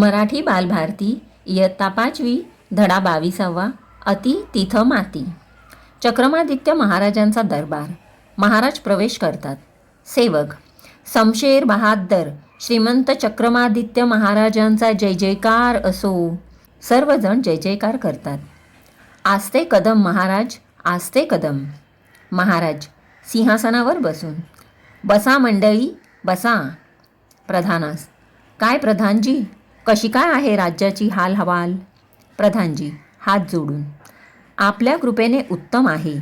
मराठी बालभारती इयत्ता पाचवी धडा बावीसावा अति तिथ माती. चक्रमादित्य महाराजांचा दरबार. महाराज प्रवेश करतात. सेवक. समशेर बहादर श्रीमंत चक्रमादित्य महाराजांचा जय जयकार असो. सर्वजण जय जयकार करतात. आस्ते कदम महाराज आस्ते कदम. महाराज सिंहासनावर बसून. बसा मंडळी बसा. प्रधानास. काय प्रधानजी? कशी काय आहे राज्याची हाल हवाल प्रधानजी हात जोडून. आपल्या कृपेने उत्तम आहे.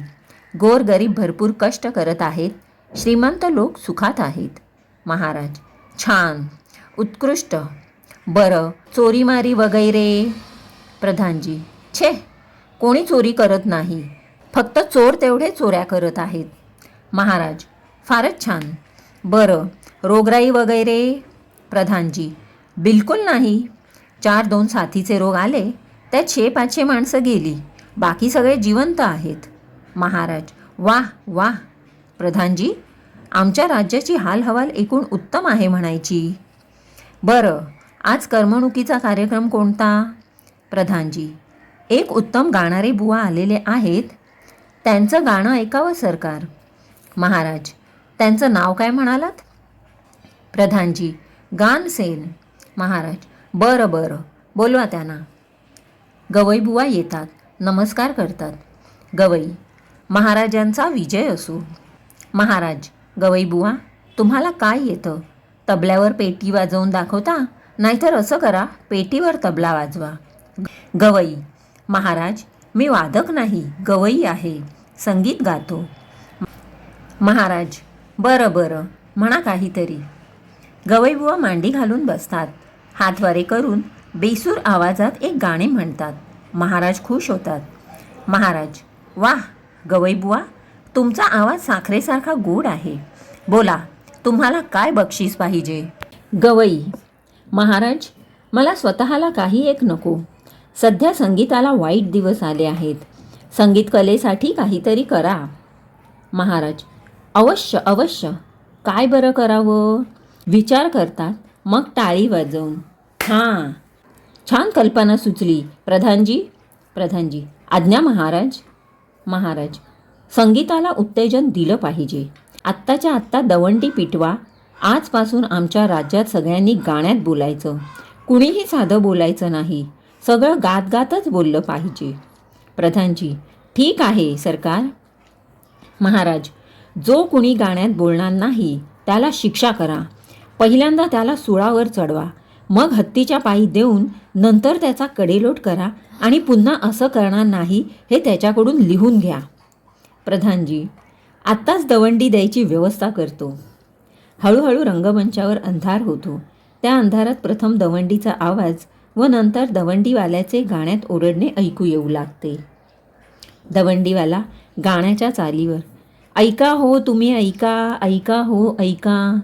गोरगरीब भरपूर कष्ट करत आहेत. श्रीमंत लोक सुखात आहेत. महाराज छान. उत्कृष्ट. बरं चोरीमारी वगैरे? प्रधानजी छे. कोणी चोरी करत नाही. फक्त चोर तेवढे चोऱ्या करत आहेत. महाराज फारच छान. बरं रोगराई वगैरे? प्रधानजी बिलकुल नाही. चार दोन साथीचे रोग आले त्यात शे पाचशे माणसं गेली. बाकी सगळे जिवंत आहेत. महाराज वाह वाह. प्रधानजी आमच्या राज्याची हालहवाल एकूण उत्तम आहे म्हणायची. बरं आज करमणुकीचा कार्यक्रम कोणता? प्रधानजी एक उत्तम गाणारे बुवा आलेले आहेत. त्यांचं गाणं ऐकावं सरकार. महाराज त्यांचं नाव काय म्हणालात? प्रधानजी गानसेन. महाराज. बरं बरं. बोलवा त्यांना. गवई बुवा येतात. नमस्कार करतात. गवई महाराजांचा विजय असो. महाराज गवई बुवा तुम्हाला काय येतं? तबल्यावर पेटी वाजवून दाखवता? नाहीतर असं करा पेटीवर तबला वाजवा. गवई महाराज मी वादक नाही गवई आहे. संगीत गातो. महाराज बरं बरं. म्हणा काहीतरी. गवईबुवा मांडी घालून बसतात. हातवारे करून बेसूर आवाजात एक गाणे म्हणतात. महाराज खुश होतात. महाराज वाह गवईबुवा तुमचा आवाज साखरेसारखा गोड आहे. बोला तुम्हाला काय बक्षीस पाहिजे? गवई महाराज मला स्वतःला काही एक नको. सध्या संगीताला वाईट दिवस आले आहेत. संगीत कलेसाठी काहीतरी करा. महाराज अवश्य अवश्य. काय बरं करावं? विचार करतात मग टाळी वाजवून. हां. छान कल्पना सुचली. प्रधानजी प्रधानजी आज्ञा महाराज महाराज संगीताला उत्तेजन दिलं पाहिजे. आत्ताच्या आत्ता दवंडी पिटवा. आजपासून आमच्या राज्यात सगळ्यांनी गाण्यात बोलायचं. कुणीही साधं बोलायचं नाही. सगळं गात गातच बोललं पाहिजे. प्रधानजी ठीक आहे सरकार. महाराज जो कुणी गाण्यात बोलणार नाही त्याला शिक्षा करा. पहिल्यांदा त्याला सुळावर चढवा. मग हत्तीच्या पायी देऊन नंतर त्याचा कडेलोट करा आणि पुन्हा असं करणार नाही हे त्याच्याकडून लिहून घ्या. प्रधानजी आत्ताच दवंडी द्यायची व्यवस्था करतो. हळूहळू रंगमंचावर अंधार होतो. त्या अंधारात प्रथम दवंडीचा आवाज व नंतर दवंडीवाल्याचे गाण्यात ओरडणे ऐकू येऊ लागते. दवंडीवाला गाण्याच्या चालीवर ऐका हो तुम्ही ऐका ऐका हो ऐका.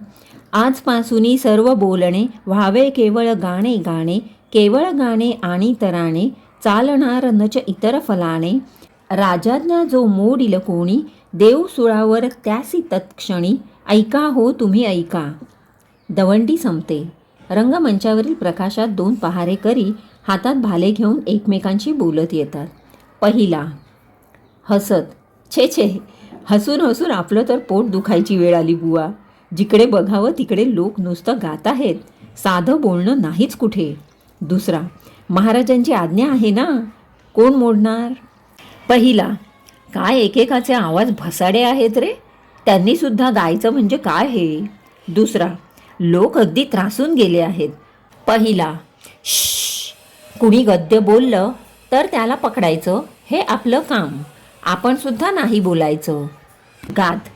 आजपासून सर्व बोलणे व्हावे केवळ गाणे गाणे केवळ गाणे आणि तराणे चालणार नच इतर फलाने राजाज्ञा जो मोडील कोणी देव सुळावर त्यासी तत्क्षणी ऐका हो तुम्ही ऐका. दवंडी संपते. रंगमंचावरील प्रकाशात दोन पहारेकरी हातात भाले घेऊन एकमेकांशी बोलत येतात. पहिला हसत छे छे हसून हसून आपलं तर पोट दुखायची वेळ आली बुवा. जिकडे बघावं तिकडे लोक नुसतं गात आहेत. साधं बोलणं नाहीच कुठे. दुसरा महाराजांची आज्ञा आहे ना? कोण मोडणार? पहिला काय एकेकाचे आवाज भसाडे आहेत रे? त्यांनीसुद्धा गायचं म्हणजे काय हे? दुसरा लोक अगदी त्रासून गेले आहेत. पहिला श्श कुणी गद्य बोललं तर त्याला पकडायचं? हे आपलं काम. आपणसुद्धा नाही बोलायचं. गात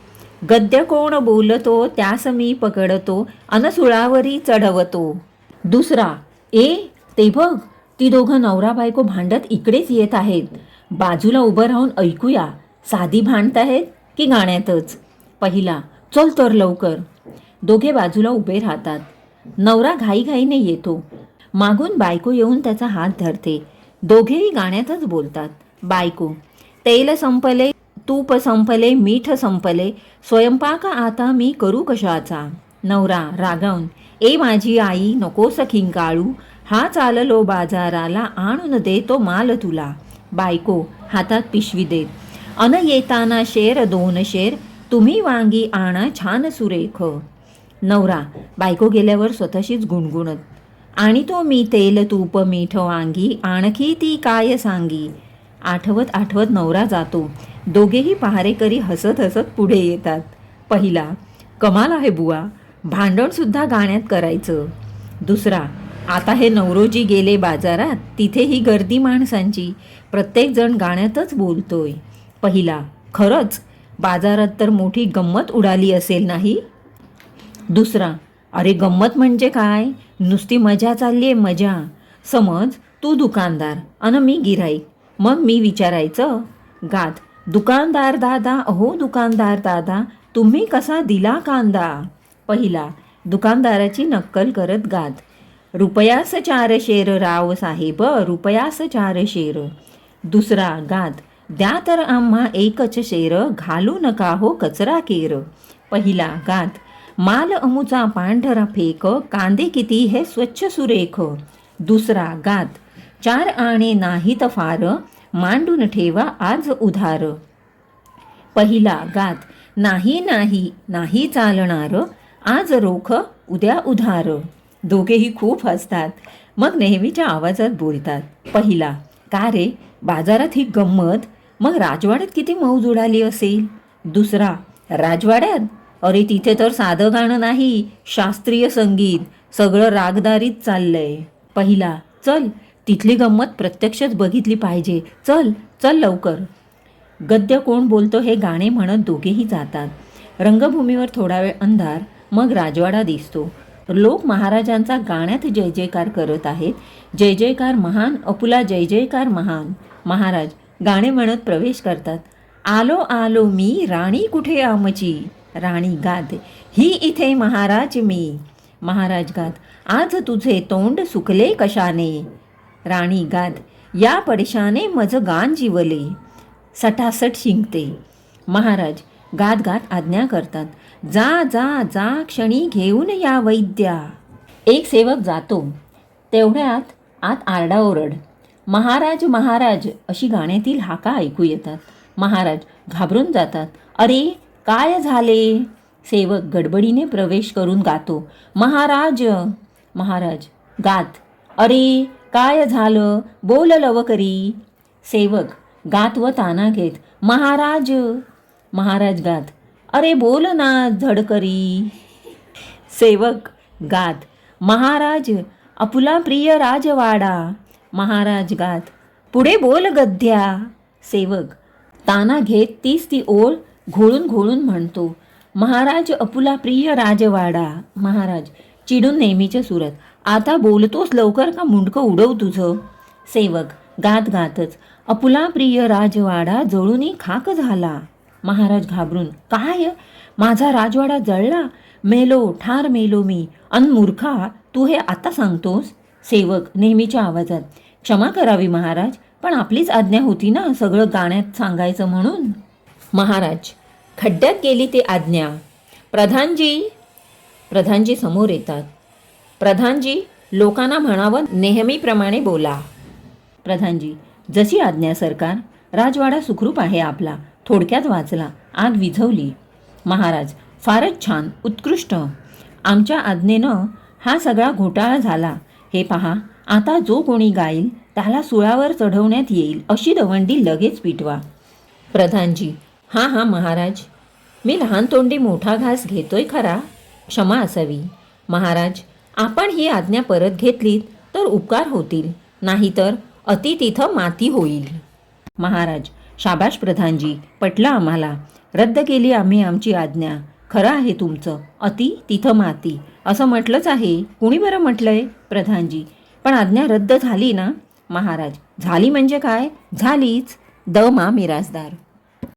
गद्य कोण बोलतो त्यास मी पकडतो अनसुळावरी चढवतो. दुसरा ए ते बघ ती दोघं नवरा बायको भांडत इकडेच येत आहेत. बाजूला उभं राहून ऐकूया साधी भांडत आहेत की गाण्यातच? पहिला चल तर लवकर. दोघे बाजूला उभे राहतात. नवरा घाईघाईने येतो. मागून बायको येऊन त्याचा हात धरते. दोघेही गाण्यातच बोलतात. बायको तेल संपले. तूप संपले मीठ संपले स्वयंपाक आता मी करू कशाचा? नवरा रागावून ए माझी आई नकोस खिंकाळू हा चाललो बाजाराला आणून दे तो माल तुला. बायको हातात पिशवी देत. अन येताना शेर दोन शेर तुम्ही वांगी आणा छान सुरेख. नवरा बायको गेल्यावर स्वतःशीच गुणगुणत आणि तो मी तेल तूप मीठ वांगी आणखी ती काय सांगी? आठवत आठवत नवरा जातो. दोघेही पहारेकरी हसत हसत पुढे येतात. पहिला कमाल आहे बुवा. भांडणसुद्धा गाण्यात करायचं. दुसरा आता हे नवरोजी गेले बाजारात तिथे ही गर्दी माणसांची. प्रत्येकजण गाण्यातच बोलतोय. पहिला खरंच बाजारात तर मोठी गंमत उडाली असेल नाही? दुसरा अरे गंमत म्हणजे काय? नुसती मजा चालली आहे मजा. समज तू दुकानदार अन मी गिराईक मग मी विचारायचं गात दुकानदार दादा अहो दुकानदार दादा तुम्ही कसा दिला कांदा? पहिला दुकानदाराची नक्कल करत गात रुपयास चार शेर राव साहेब रुपयास चार शेर. दुसरा गात द्या तर आम्हा एकच शेर घालू नका हो कचरा केर. पहिला गात माल अमुचा पांढरा फेक कांदे किती हे स्वच्छ सुरेख. दुसरा गात चार आणे नाहीत फार मांडून ठेवा आज उधार. पहिला गात नाही नाही नाही चालणार आज रोख उद्या उधार. दोघेही खूप हसतात. मग नेहमीच्या आवाजात बोलतात. पहिला का रे बाजारात ही गंमत? मग राजवाड्यात किती मौज उडाली असेल? दुसरा राजवाड्यात? अरे तिथे तर साधं गाणं नाही शास्त्रीय संगीत सगळं रागदारीत चाललंय. पहिला चल तिथली गंमत प्रत्यक्षच बघितली पाहिजे. चल चल लवकर. गद्य कोण बोलतो हे गाणे म्हणत दोघेही जातात. रंगभूमीवर थोडा वेळ अंधार मग राजवाडा दिसतो. लोक महाराजांचा गाण्यात जय जयकार करत आहेत. जय जयकार महान अपुला जय जयकार महान. महाराज गाणे म्हणत प्रवेश करतात. आलो आलो मी राणी कुठे आमची? राणी गात ही इथे महाराज मी. महाराज गात आज तुझे तोंड सुकले कशाने? राणी गात या पडशाने मज गान जिवले. सटासट शिंकते महाराज गात गात आज्ञा करतात. जा जा जा क्षणी घेऊन या वैद्या. एक सेवक जातो. तेवढ्यात आत आरडाओरड महाराज महाराज अशी गाण्यातील हाका ऐकू येतात. महाराज घाबरून जातात. अरे काय झाले? सेवक गडबडीने प्रवेश करून गातो. महाराज महाराज गात अरे काय झालं? बोल लवकरी. सेवक गात व ताना घेत महाराज. महाराज गात. अरे बोल ना झडकरी. सेवक गात महाराज अपुला प्रिय राजवाडा. महाराज गात. पुढे बोल गद्या. सेवक ताना घेत तीच ती ओळ घोळून घोळून म्हणतो महाराज अपुला प्रिय राजवाडा. महाराज चिडून नेहमीच्या सुरत आता बोलतोस लवकर का मुंडकं उडव तुझं? सेवक गात गातच अपुला प्रिय राजवाडा जळूनी खाक झाला. महाराज घाबरून काय? माझा राजवाडा जळला? मेलो ठार मेलो मी. अन मूर्खा तू हे आता सांगतोस? सेवक नेहमीच्या आवाजात क्षमा करावी महाराज पण आपलीच आज्ञा होती ना सगळं गाण्यात सांगायचं म्हणून? महाराज खड्ड्यात गेली ती आज्ञा. प्रधानजी प्रधानजी समोर येतात. प्रधानजी लोकांना म्हणावं नेहमीप्रमाणे बोला. प्रधानजी जशी आज्ञा सरकार राजवाडा सुखरूप आहे आपला थोडक्यात वाचला आग विझवली. महाराज फारच छान उत्कृष्ट. आमच्या आज्ञेनं हा सगळा घोटाळा झाला. हे पहा आता जो कोणी गाईल त्याला सुळावर चढवण्यात येईल अशी दवंडी लगेच पिटवा. प्रधानजी हां हां महाराज. मी लहान तोंडी मोठा घास घेतोय खरा? क्षमा असावी. महाराज आपण ही आज्ञा परत घेतलीत तर उपकार होतील नाहीतर अति तिथं माती होईल. महाराज शाबाश प्रधानजी पटलं आम्हाला. रद्द केली आम्ही आमची आज्ञा. खरं आहे तुमचं अति तिथं माती. असं म्हटलंच आहे. कुणी बरं म्हटलंय? प्रधानजी. पण आज्ञा रद्द झाली ना? महाराज झाली म्हणजे काय? झालीच. द मा मिराजदार